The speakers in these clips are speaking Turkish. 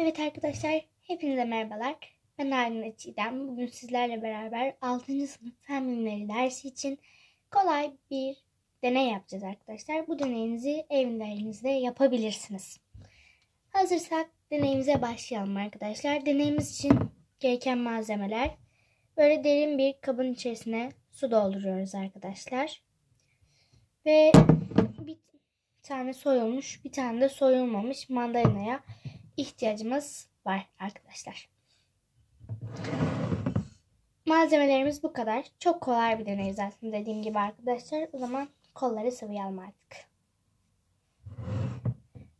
Evet arkadaşlar, hepinize merhabalar. Ben Aylin Çiğdem. Bugün sizlerle beraber 6. sınıf fen bilimleri dersi için kolay bir deney yapacağız arkadaşlar. Bu deneyinizi evlerinizde yapabilirsiniz. Hazırsak deneyimize başlayalım arkadaşlar. Deneyimiz için gereken malzemeler böyle derin bir kabın içerisine su dolduruyoruz arkadaşlar. Ve bir tane soyulmuş, bir tane de soyulmamış mandalinaya ihtiyacımız var arkadaşlar. Malzemelerimiz bu kadar. Çok kolay bir deney zaten dediğim gibi arkadaşlar. O zaman kolları sıvayalım artık.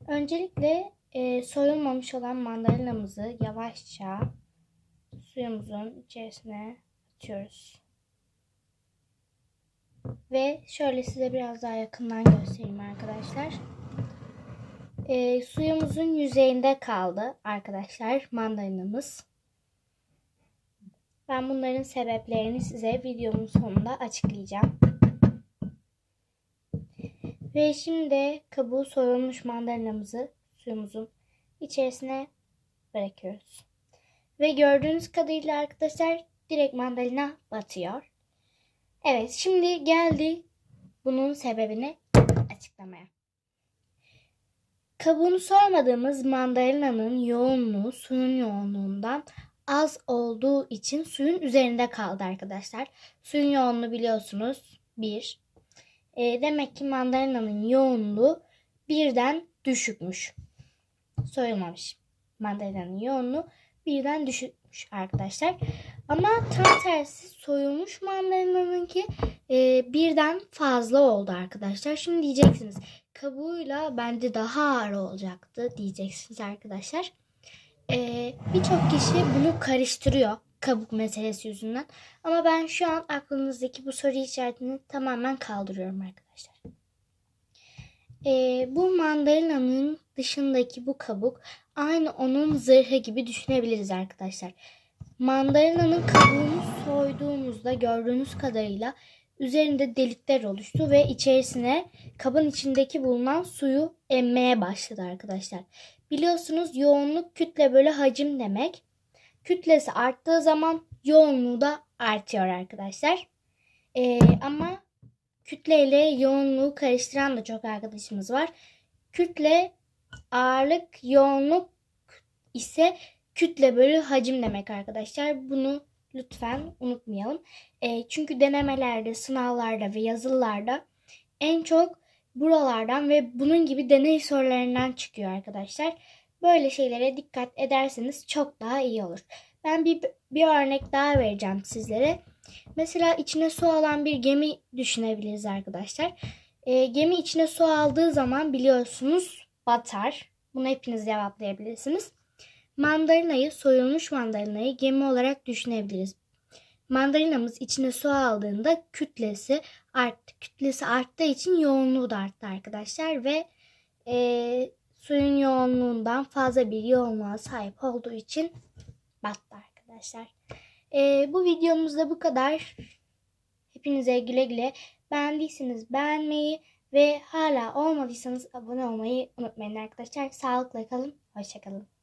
Öncelikle e, soyulmamış olan mandalinamızı yavaşça suyumuzun içerisine atıyoruz. Ve şöyle size biraz daha yakından göstereyim arkadaşlar. E, suyumuzun yüzeyinde kaldı arkadaşlar mandalinamız. Ben bunların sebeplerini size videomun sonunda açıklayacağım. Ve şimdi kabuğu soyulmuş mandalinamızı suyumuzun içerisine bırakıyoruz. Ve gördüğünüz kadarıyla arkadaşlar direkt mandalina batıyor. Evet şimdi geldi bunun sebebini açıklamaya. Kabuğunu sormadığımız mandalinanın yoğunluğu suyun yoğunluğundan az olduğu için suyun üzerinde kaldı arkadaşlar. Suyun yoğunluğu biliyorsunuz 1. E, demek ki mandalinanın yoğunluğu birden düşükmüş. Soyulmamış. Mandalinanın yoğunluğu birden düşükmüş arkadaşlar. Ama tam tersi soyulmuş mandalinanınki e, birden fazla oldu arkadaşlar. Şimdi diyeceksiniz kabuğuyla bence daha ağır olacaktı diyeceksiniz arkadaşlar. Ee, Birçok kişi bunu karıştırıyor kabuk meselesi yüzünden. Ama ben şu an aklınızdaki bu soru işaretini tamamen kaldırıyorum arkadaşlar. Ee, bu mandalinanın dışındaki bu kabuk aynı onun zırhı gibi düşünebiliriz arkadaşlar. Mandalinanın kabuğunu soyduğumuzda gördüğünüz kadarıyla üzerinde delikler oluştu ve içerisine kabın içindeki bulunan suyu emmeye başladı arkadaşlar. Biliyorsunuz yoğunluk kütle bölü hacim demek. Kütlesi arttığı zaman yoğunluğu da artıyor arkadaşlar. Ee, ama kütle ile yoğunluğu karıştıran da çok arkadaşımız var. Kütle ağırlık yoğunluk ise kütle bölü hacim demek arkadaşlar. Bunu lütfen unutmayalım. E, çünkü denemelerde, sınavlarda ve yazılılarda en çok buralardan ve bunun gibi deney sorularından çıkıyor arkadaşlar. Böyle şeylere dikkat ederseniz çok daha iyi olur. Ben bir, bir örnek daha vereceğim sizlere. Mesela içine su alan bir gemi düşünebiliriz arkadaşlar. E, gemi içine su aldığı zaman biliyorsunuz batar. Bunu hepiniz cevaplayabilirsiniz. Mandalinayı, soyulmuş mandalinayı gemi olarak düşünebiliriz. Mandalinamız içine su aldığında kütlesi arttı. Kütlesi arttığı için yoğunluğu da arttı arkadaşlar ve e, suyun yoğunluğundan fazla bir yoğunluğa sahip olduğu için battı arkadaşlar. E, bu videomuzda bu kadar. Hepinize güle güle. Beğendiyseniz beğenmeyi ve hala olmadıysanız abone olmayı unutmayın arkadaşlar. Sağlıkla kalın. Hoşçakalın.